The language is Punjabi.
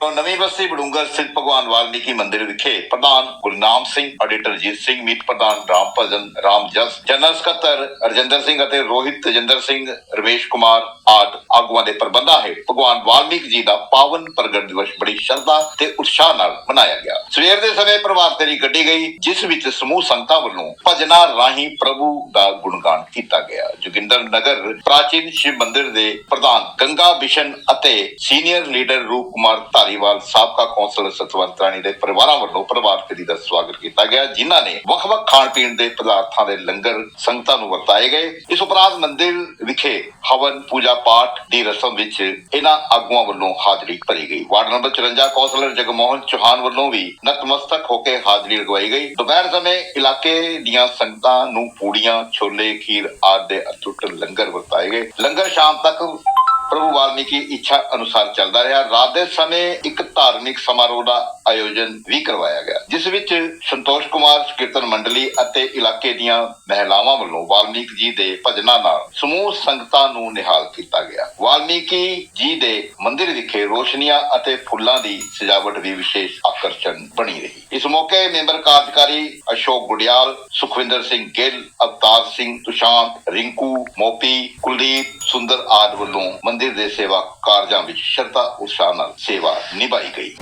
ਨਵੀਂ ਬਸਤੀ ਬੜੂੰਗਰ ਸਥਿਤ ਭਗਵਾਨ ਵਾਲਮੀਕੀ ਮੰਦਿਰ ਵਿਖੇ ਪ੍ਰਧਾਨ ਗੁਰਨਾਮ ਸਿੰਘ ਆਡੀਟਰ ਜੀਤ ਸਿੰਘ, ਮੀਤ ਪ੍ਰਧਾਨ ਰਾਮ ਭਜਨ ਰਾਮ ਜਸ ਜਨਰਲ ਸਕੱਤਰ ਰਜਿੰਦਰ ਸਿੰਘ ਅਤੇ ਰੋਹਿਤ ਤਜਿੰਦਰ ਸਿੰਘ, ਰਮੇਸ਼ ਕੁਮਾਰ ਆਦ ਆਗੂਆਂ ਦੇ ਪ੍ਰਬੰਧਾਂ ਹੇਠ ਭਗਵਾਨ ਵਾਲਮੀਕ ਜੀ ਦਾ ਪਾਵਨ ਪ੍ਰਗਟ ਦਿਵਸ ਬੜੀ ਸ਼ਰਧਾ ਤੇ ਉਤਸ਼ਾਹ ਨਾਲ ਮਨਾਇਆ ਗਿਆ। ਸਵੇਰ ਦੇ ਸਮੇਂ ਪ੍ਰਭਾਤ ਫੇਰੀ ਕੱਢੀ ਗਈ, ਜਿਸ ਵਿੱਚ ਸਮੂਹ ਸੰਗਤਾਂ ਵੱਲੋਂ ਭਜਨਾ ਰਾਹੀਂ ਪ੍ਰਭੂ ਦਾ ਗੁਣਗਾਨ ਕੀਤਾ ਗਿਆ। ਜੋਗਿੰਦਰ ਨਗਰ, ਪ੍ਰਾਚੀਨ ਸ਼ਿਵ ਮੰਦਿਰ ਦੇ ਪ੍ਰਧਾਨ ਗੰਗਾ ਬਿਸ਼ਨ ਅਤੇ ਸੀਨੀਅਰ ਲੀਡਰ ਰੂਪ ਕੁਮਾਰ ਧਾਰੀਵਾਲ, ਸਾਬਕਾ ਕੌਂਸਲਰ ਸਤਵੰਤ ਰਾਣੀ ਦੇ ਪਰਿਵਾਰਾਂ ਵੱਲੋਂ ਪ੍ਰਭਾਤ ਫੇਰੀ ਦਾ ਸਵਾਗਤ ਕੀਤਾ ਗਿਆ, ਜਿਨ੍ਹਾਂ ਨੇ ਵੱਖ-ਵੱਖ ਖਾਣ ਪੀਣ ਦੇ ਪਦਾਰਥਾਂ ਦੇ ਲੰਗਰ ਸੰਗਤਾਂ ਨੂੰ ਵਰਤਾਏ ਗਏ। ਇਸ ਉਪਰੰਤ ਮੰਦਿਰ ਵਿਖੇ ਹਵਨ ਪੂਜਾ ਪਾਠ ਦੀ ਰਸਮ ਵਿੱਚ ਇਹਨਾਂ ਆਗੂਆਂ ਵੱਲੋਂ ਹਾਜ਼ਰੀ ਭਰੀ ਗਈ। Ward number 54 councillor Jagmohan Chauhan ਵੱਲੋਂ ਵੀ ਨਤਮਸਤਕ ਹੋ ਕੇ ਹਾਜ਼ਰੀ ਲਗਵਾਈ ਗਈ। ਦੁਪਹਿਰ ਸਮੇਂ ਇਲਾਕੇ ਦੀਆਂ ਸੰਗਤਾਂ ਨੂੰ ਪੂੜੀਆਂ, ਛੋਲੇ, ਖੀਰ ਆਦਿ ਦੇ ਅਟੁੱਟ ਲੰਗਰ ਵਰਤਾਏ ਗਏ। ਲੰਗਰ ਸ਼ਾਮ ਤੱਕ ਪ੍ਰਭੂ ਵਾਲਮੀਕੀ ਇੱਛਾ ਅਨੁਸਾਰ ਚੱਲਦਾ ਰਿਹਾ। ਰਾਤ ਦੇ ਸਮੇਂ ਇੱਕ ਧਾਰਮਿਕ ਸਮਾਰੋਹ ਦਾ ਆਯੋਜਨ ਵੀ ਕਰਵਾਇਆ ਗਿਆ, ਜਿਸ ਵਿੱਚ ਸੰਤੋਸ਼ ਕੁਮਾਰ, ਕੀਰਤਨ ਮੰਡਲੀ ਅਤੇ ਇਲਾਕੇ ਦੀਆਂ ਮਹਿਲਾਵਾਂ ਵੱਲੋਂ ਵਾਲਮੀਕ ਜੀ ਦੇ ਭਜਨਾਂ ਨਾਲ ਸਮੂਹ ਸੰਗਤਾਂ ਨੂੰ ਨਿਹਾਲ ਕੀਤਾ ਗਿਆ। ਵਾਲਮੀਕੀ ਜੀ ਦੇ ਮੰਦਿਰ ਵਿਖੇ ਰੋਸ਼ਨੀਆਂ ਅਤੇ ਫੁੱਲਾਂ ਦੀ ਸਜਾਵਟ ਵੀ ਵਿਸ਼ੇਸ਼ ਆਕਰਸ਼ਣ ਬਣੀ। ਇਸ ਮੌਕੇ ਮੈਂਬਰ ਕਾਰਜਕਾਰੀ ਅਸ਼ੋਕ ਗੁਡਿਆਲ ਸੁਖਵਿੰਦਰ ਸਿੰਘ ਗਿੱਲ, ਅਵਤਾਰ ਸਿੰਘ ਤੁਸ਼ਾਂਤ, ਰਿੰਕੂ ਮੋਪੀ ਕੁਲਦੀਪ, ਸੁੰਦਰ ਆਦਿ ਵੱਲੋਂ ਮੰਦਿਰ ਦੇ ਸੇਵਾ ਕਾਰਜਾਂ ਵਿੱਚ ਸ਼ਰਧਾ, ਉਤਸ਼ਾਹ ਨਾਲ ਸੇਵਾ ਨਿਭਾਈ ਗਈ।